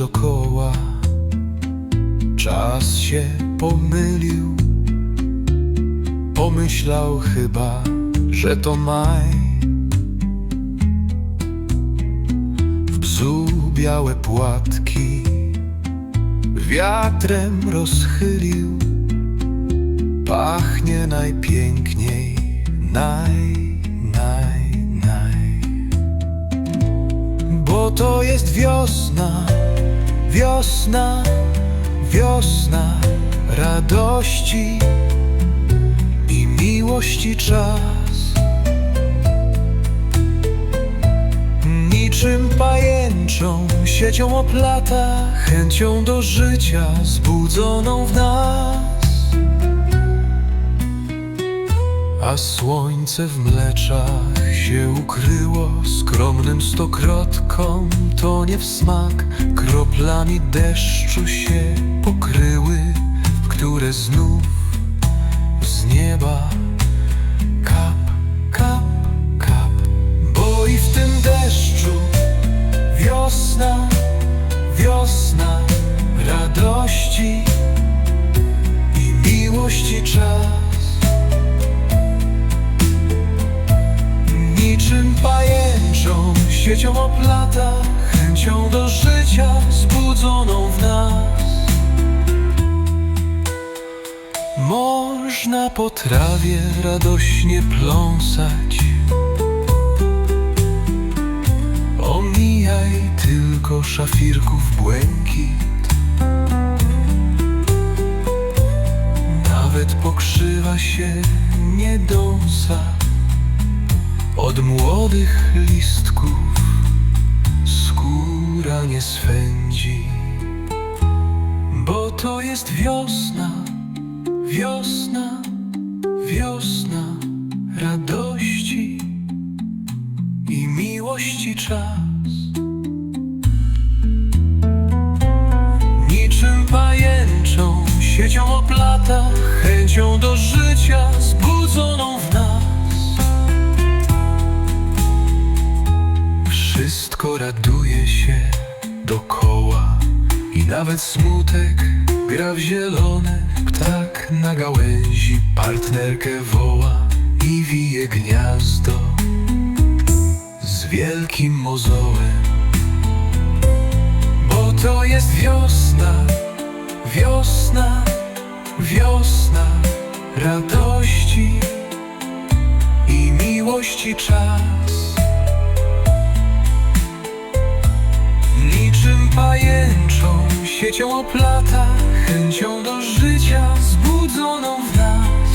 dokoła. Czas się pomylił. Pomyślał chyba, że to maj. W bzu białe płatki wiatrem rozchylił. Pachnie najpiękniej, naj, naj, naj. Bo to jest wiosna, wiosna, wiosna radości i miłości czas. Niczym pajęczą siecią oplata, chęcią do życia zbudzoną w nas. A słońce w mleczach się ukryło Skromnym stokrotkom to nie w smak Kroplami deszczu się pokryły W które znów z nieba Kap, kap, kap. Bo i w tym deszczu Wiosna, wiosna Radości i miłości czas siecią oplata Chęcią do życia zbudzoną w nas. Można po trawie radośnie pląsać. Omijaj tylko szafirków błękit. Nawet pokrzywa się nie dąsa od młodych listków skóra nie swędzi, bo to jest wiosna, wiosna, wiosna radości i miłości czas. Niczym pajęczą siecią oplata, chęcią do życia się dokoła. I nawet smutek gra w zielone Ptak na gałęzi. Partnerkę woła I wije gniazdo z wielkim mozołem. Bo to jest wiosna, wiosna, wiosna Radości i miłości czas pajęczą siecią oplata Chęcią do życia zbudzoną w nas.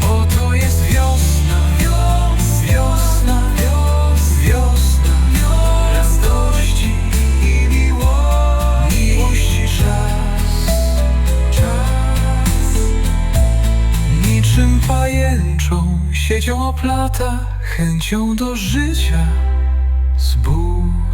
Bo to jest wiosna, wios, wiosna, wios, wiosna Radości i miłości, miłości czas, czas. Niczym pajęczą siecią oplata Chęcią do życia Zbóż